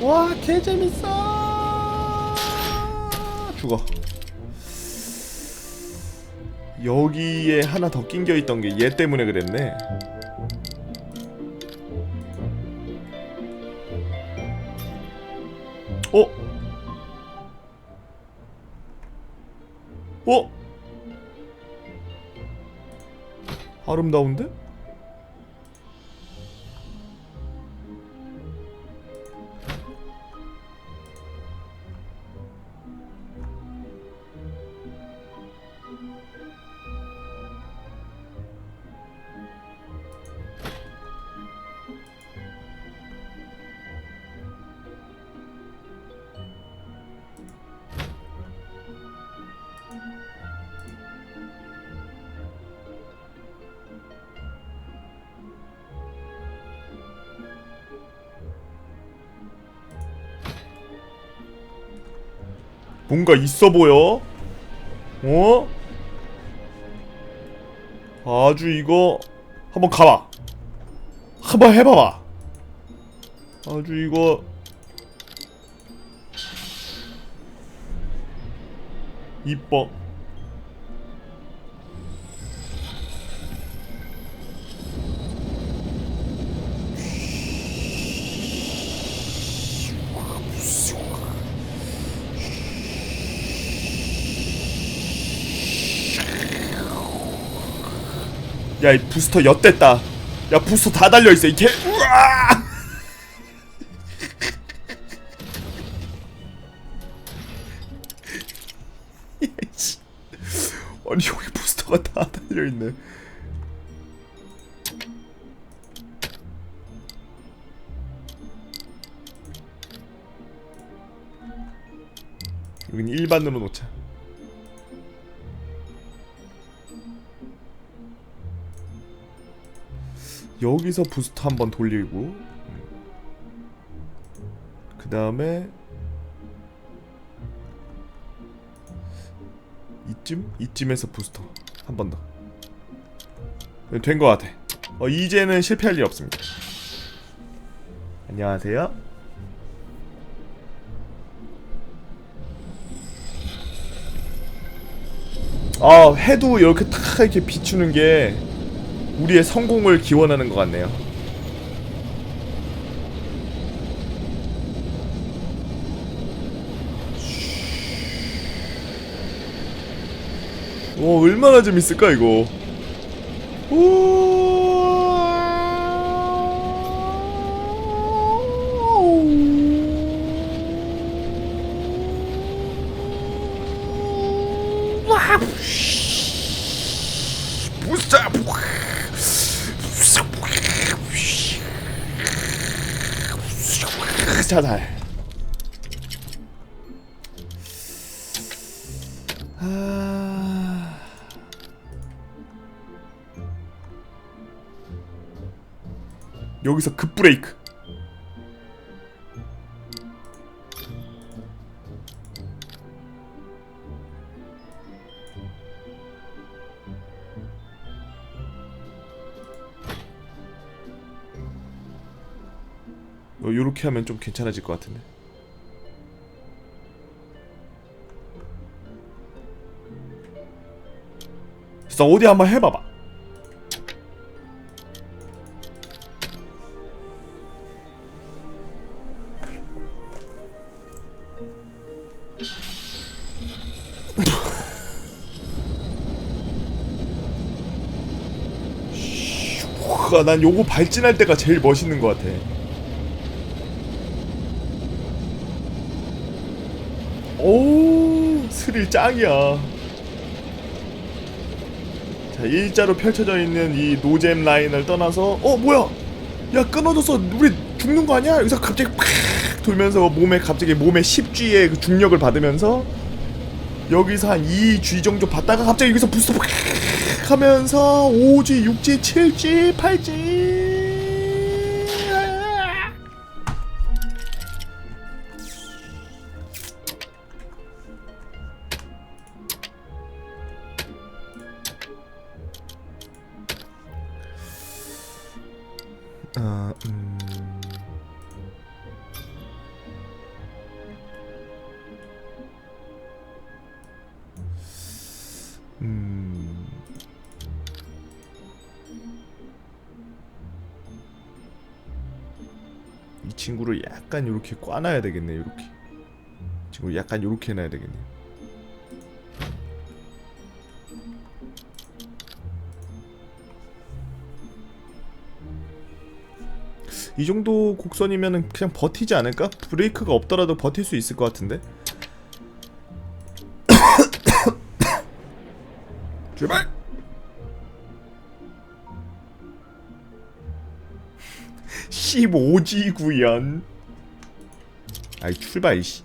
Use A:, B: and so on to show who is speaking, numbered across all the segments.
A: 와 개재밌어 죽어 여기에 하나 더 낑겨 있던 게 얘 때문에 그랬네 어? 어? 아름다운데? 뭔가 있어 보여? 어? 아주 이거 한번 가봐. 한번 해봐봐. 아주 이거 이뻐. 야, 이 부스터 엿됐다. 야, 부스터 다 달려 있어. 이게 우와! 아니 여기 부스터가 다 달려 있네. 여긴 일반으로 놓자. 여기서 부스터 한번 돌리고 그 다음에 이쯤? 이쯤에서 부스터 한 번 더. 된 것 같아. 어, 이제는 실패할 일 없습니다. 안녕하세요. 아, 해도 이렇게 탁 이렇게 비추는 게 우리의 성공을 기원하는 것 같네요. 오 얼마나 재밌을까 이거. 와, 부스터. 자살. 아... 여기서 급 브레이크. 요렇게 하면 좀 괜찮아질 것 같은데. 진짜 어디 한번 해봐봐. 슈, 난 요거 발진할 때가 제일 멋있는 것 같아. 오 스릴 짱이야. 자 일자로 펼쳐져 있는 이 노잼 라인을 떠나서 어 뭐야? 야 끊어졌어 우리 죽는 거 아니야? 여기서 갑자기 팍 돌면서 몸에 갑자기 몸에 10G의 그 중력을 받으면서 여기서 한 2G 정도 받다가 갑자기 여기서 부스터 팍 하면서 5G 6G 7G 8G 친구를 약간 이렇게 꽈놔야 되겠네 이렇게 친구 약간 이렇게 해놔야 되겠네 이 정도 곡선이면은 그냥 버티지 않을까? 브레이크가 없더라도 버틸 수 있을 것 같은데 제발 15지 구연 아이 출발 이씨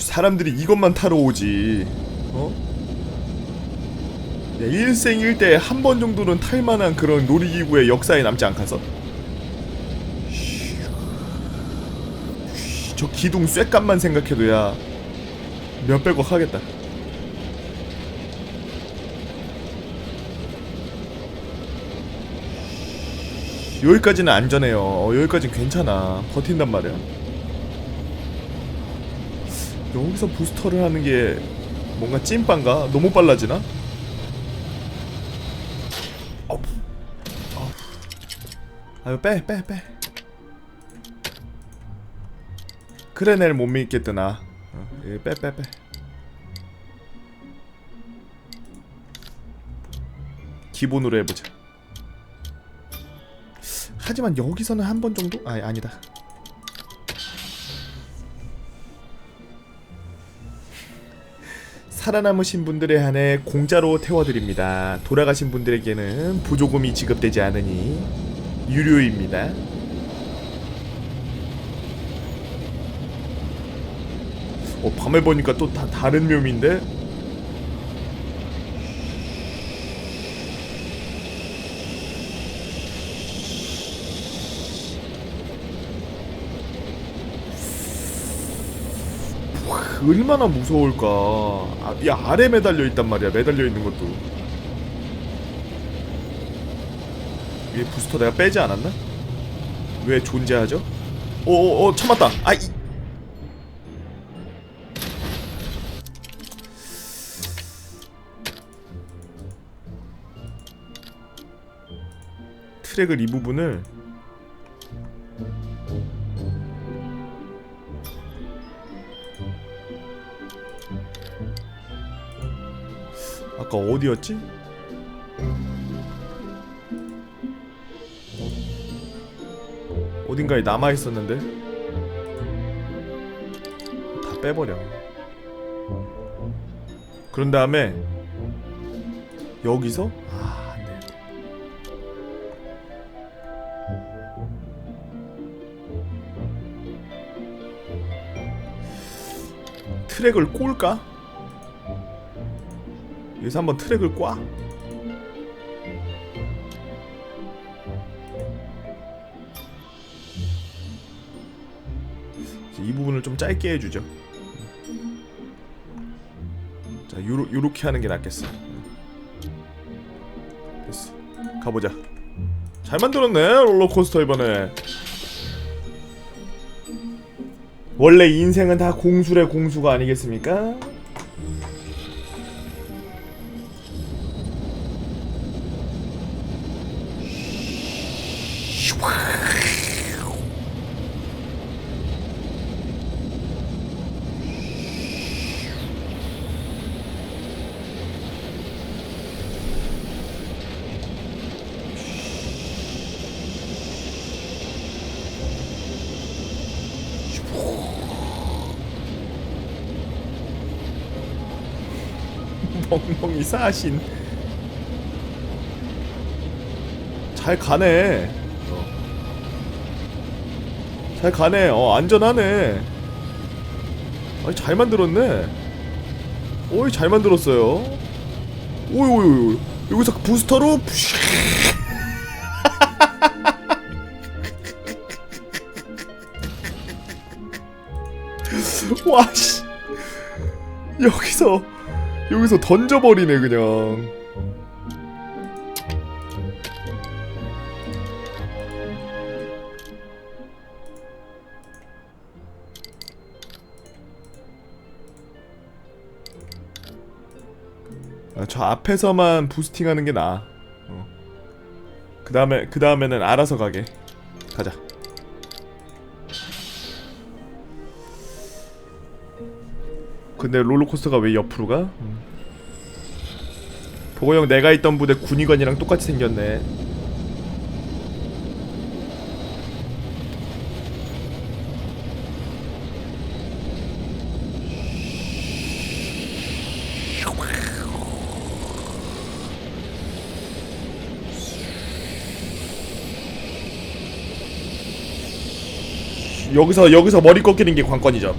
A: 사람들이 이것만 타러 오지 어? 야, 일생일대 한 번 정도는 탈만한 그런 놀이기구의 역사에 남지 않겠어? 저 기둥 쇳값만 생각해도 야 몇백억 하겠다. 여기까지는 안전해요. 어, 여기까지는 괜찮아. 버틴단 말이야. 여기서 부스터를 하는 게 뭔가 찐빵가? 너무 빨라지나? 아유 빼 빼 빼. 그래 낼못 믿겠더나. 어, 예, 빼, 빼, 빼. 기본으로 해보자. 하지만 여기서는 한 번 정도? 아, 아니다. 살아남으신 분들에 한해 공짜로 태워드립니다. 돌아가신 분들에게는 부조금이 지급되지 않으니 유료입니다. 어, 밤에 보니까 또 다 다른 묘미인데? 와, 얼마나 무서울까. 아, 야, 아래 매달려 있단 말이야. 매달려 있는 것도. 위에 부스터 내가 빼지 않았나? 왜 존재하죠? 오오오 참았다. 아 이. 트랙을 이 부분을 아까 어디였지? 어딘가에 남아 있었는데 다 빼버려. 그런 다음에 여기서 트랙을 꼴까? 여기서 한번 트랙을 꽈? 이 부분을 좀 짧게 해주죠. 자, 요러, 요렇게 하는 게 낫겠어. 됐어. 가보자. 잘 만들었네, 롤러코스터 이번에. 원래 인생은 다 공수래 공수가 아니겠습니까? 멍멍이 사신. 잘 가네. 어. 잘 가네. 어 안전하네. 아니 잘 만들었네. 오이 잘 만들었어요. 오이 오이 오이 여기서 부스터로 와씨. 여기서 여기서 던져버리네 그냥 아, 저 앞에서만 부스팅하는 게 나아. 어. 그 다음에 그 다음에는 알아서 가게. 가자. 근데 롤러코스터가 왜 옆으로 가? 음. 보고 형 내가 있던 부대 군의관이랑 똑같이 생겼네. 여기서 여기서 머리 꺾이는 게 관건이죠.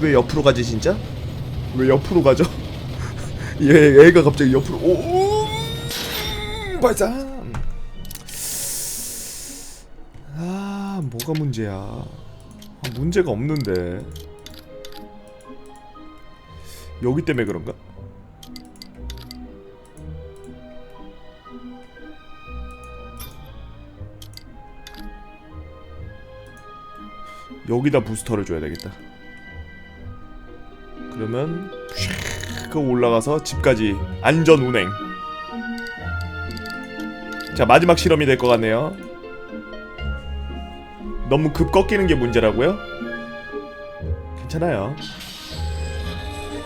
A: 왜 옆으로 가지 진짜? 왜 옆으로 가죠? 얘 애가 갑자기 옆으로 오 음, 발사. 아 뭐가 문제야? 아, 문제가 없는데 여기 때문에 그런가? 여기다 부스터를 줘야 되겠다. 그러면 그 올라가서 집까지 안전 운행. 자 마지막 실험이 될 것 같네요. 너무 급 꺾이는 게 문제라고요? 괜찮아요.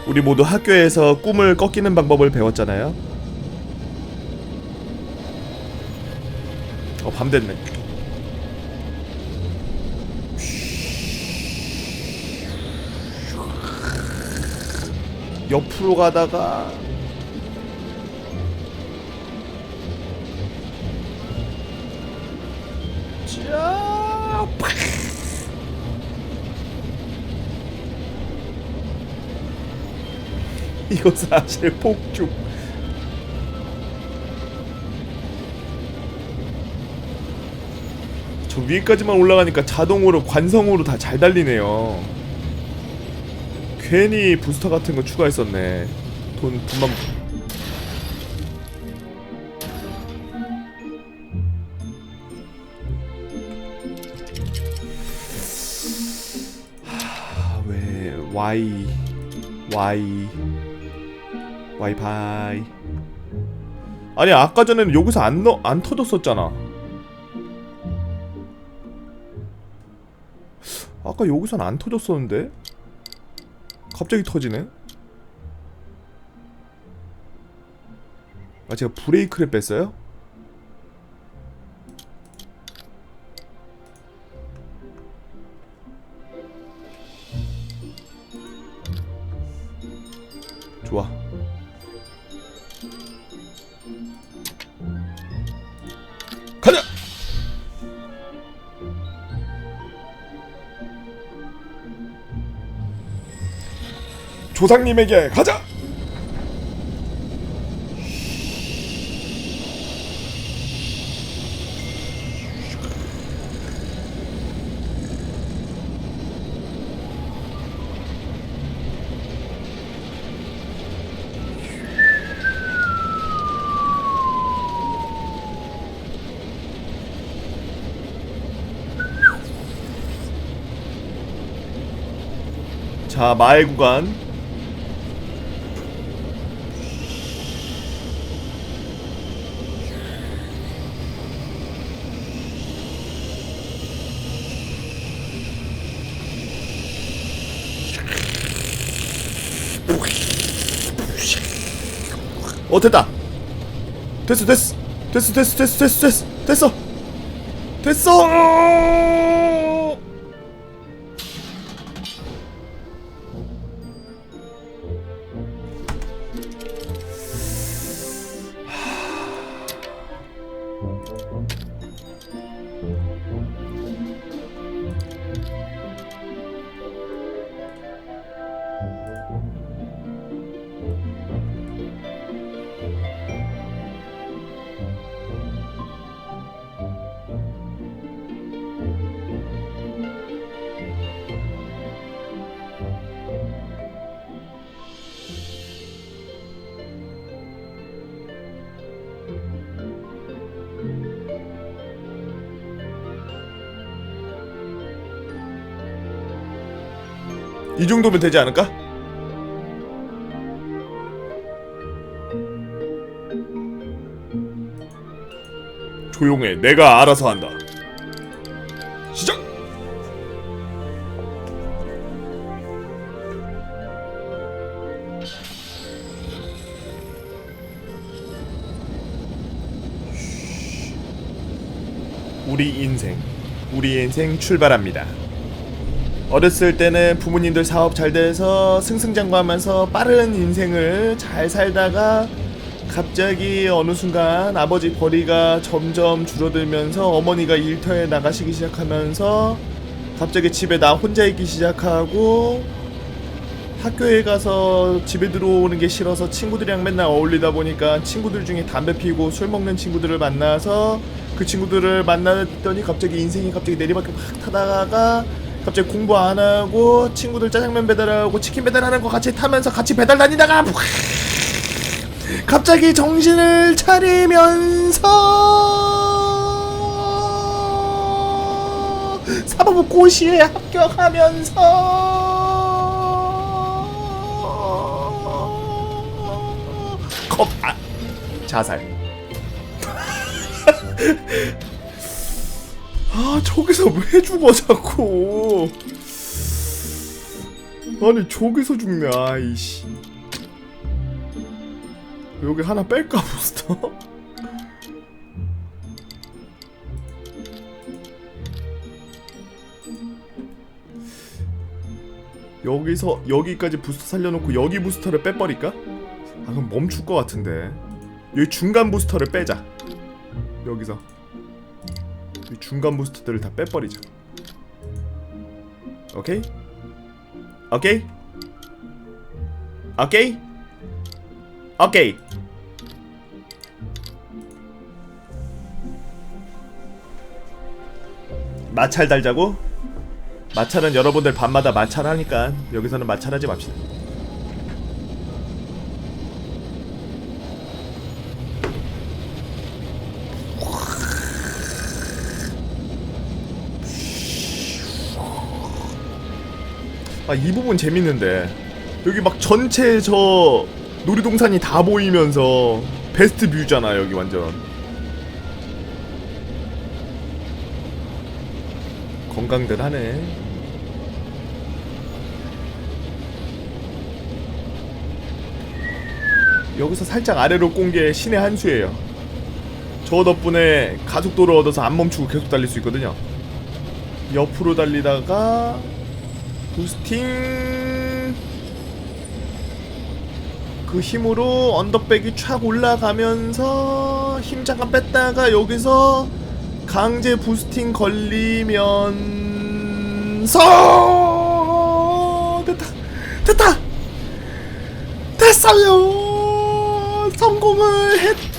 A: 우리 모두 학교에서 꿈을 꺾이는 방법을 배웠잖아요. 어, 밤 됐네. 옆으로 가다가! 이거 사실 폭죽. 저 위에까지만 올라가니까 자동으로 관성으로 다 잘 달리네요. 괜히 부스터 같은 거 추가했었네. 돈 돈만 하, 왜 Y 와이파이. 아니 아까 전에는 여기서 안 넣, 안 터졌었잖아. 아까 여기선 안 터졌었는데 갑자기 터지네 아 제가 브레이크를 뺐어요? 조상님에게 가자! 자, 마의 구간. 어 됐다. 됐어 됐어. 됐어 됐어 됐어 됐어 됐어. 됐어 이 정도면 되지 않을까? 조용해. 내가 알아서 한다. 시작. 우리 인생, 우리 인생 출발합니다. 어렸을 때는 부모님들 사업 잘 돼서 승승장구하면서 빠른 인생을 잘 살다가 갑자기 어느 순간 아버지 벌이가 점점 줄어들면서 어머니가 일터에 나가시기 시작하면서 갑자기 집에 나 혼자 있기 시작하고 학교에 가서 집에 들어오는 게 싫어서 친구들이랑 맨날 어울리다 보니까 친구들 중에 담배 피고 술 먹는 친구들을 만나서 그 친구들을 만났더니 갑자기 인생이 갑자기 내리막길 막 타다가 갑자기 공부 안 하고 친구들 짜장면 배달하고 치킨 배달하는 거 같이 타면서 같이 배달 다니다가 갑자기 정신을 차리면서 사법부 고시에 합격하면서 겁 아, 자살. 아 저기서 왜 죽어 자꾸? 아니 저기서 죽네 아이씨. 여기 하나 뺄까 부스터? 여기서 여기까지 부스터 살려놓고 여기 부스터를 빼버릴까? 아 그럼 멈출 것 같은데. 여기 중간 부스터를 빼자. 여기서. 이 중간 부스터들을 다 빼버리자 오케이? 오케이? 오케이? 오케이 마찰 달자고? 마찰은 여러분들 밤마다 마찰하니까 여기서는 마찰하지 맙시다 아 이 부분 재밌는데. 여기 막 전체 저 놀이동산이 다 보이면서 베스트 뷰잖아 여기 완전. 건강들 하네. 여기서 살짝 아래로 꼰 게 신의 한 수예요. 저 덕분에 가속도를 얻어서 안 멈추고 계속 달릴 수 있거든요. 옆으로 달리다가 부스팅 그 힘으로 언더백이 촥 올라가면서 힘 잠깐 뺐다가 여기서 강제 부스팅 걸리면서 됐다. 됐다. 됐어요. 성공을 했그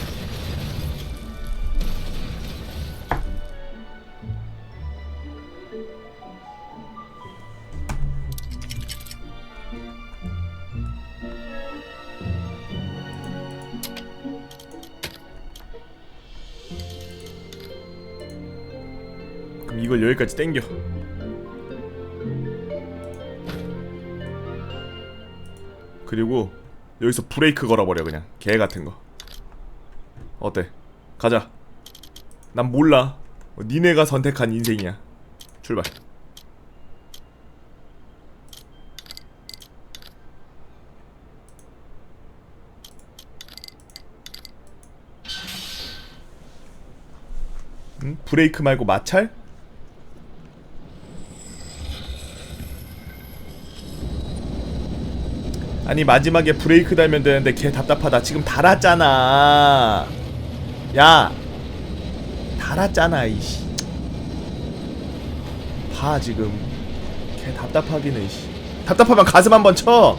A: 여기까지 땡겨. 그리고 여기서 브레이크 걸어버려 그냥. 개 같은 거. 어때? 가자. 난 몰라. 어, 니네가 선택한 인생이야. 출발. 응? 브레이크 말고 마찰? 아니 마지막에 브레이크 달면 되는데 걔 답답하다. 지금 달았잖아. 야 달았잖아 이씨. 봐 지금. 걔 답답하긴 해 이씨. 답답하면 가슴 한번 쳐